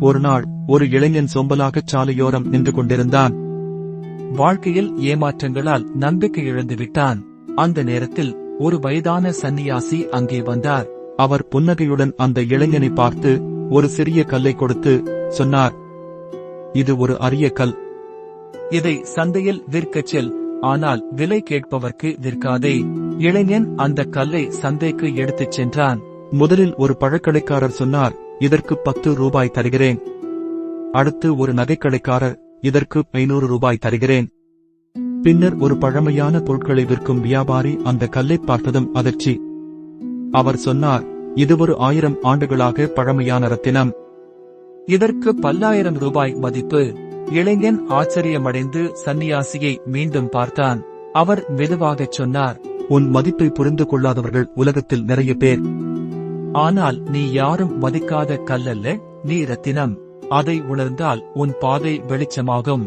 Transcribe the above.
ஒருநாள் ஒரு இளைஞன் சோம்பலாகச் சாலையோரம் நின்று கொண்டிருந்தான். வாழ்க்கையில் ஏமாற்றங்களால் நம்பிக்கை இழந்து விட்டான் அந்த நேரத்தில் ஒரு வயதான சந்நியாசி அங்கே வந்தார். அவர் புன்னகையுடன் அந்த இளைஞனை பார்த்து ஒரு சிறிய கல்லை கொடுத்து சொன்னார். இது ஒரு அரிய கல். இதை சந்தையில் விற்கச் செல் ஆனால் விலை கேட்பவர்க்கு விற்காதே. இளைஞன் அந்த கல்லை சந்தைக்கு எடுத்துச் சென்றான். முதலில் ஒரு பழக்கடைக்காரர் சொன்னார் இதற்கு பத்து ரூபாய் தருகிறேன். அடுத்து ஒரு நகைக்கடைக்காரர் இதற்கு ஐநூறு ரூபாய் தருகிறேன். பின்னர் ஒரு பழமையான பொருட்களை விற்கும் வியாபாரி அந்த கல்லை பார்த்ததும் அதிர்ச்சி. அவர் சொன்னார் இது ஒரு ஆயிரம் ஆண்டுகளாக பழமையான ரத்தினம். இதற்கு பல்லாயிரம் ரூபாய் மதிப்பு. இளைஞன் ஆச்சரியமடைந்து சந்நியாசியை மீண்டும் பார்த்தான். அவர் மெதுவாகச் சொன்னார் உன் மதிப்பை புரிந்து கொள்ளாதவர்கள் உலகத்தில் நிறைய பேர். ஆனால் நீ யாரும் மதிக்காத கல்லல்ல நீ ரத்தினம் அதை உணர்ந்தால் உன் பாதை வெளிச்சமாகும்.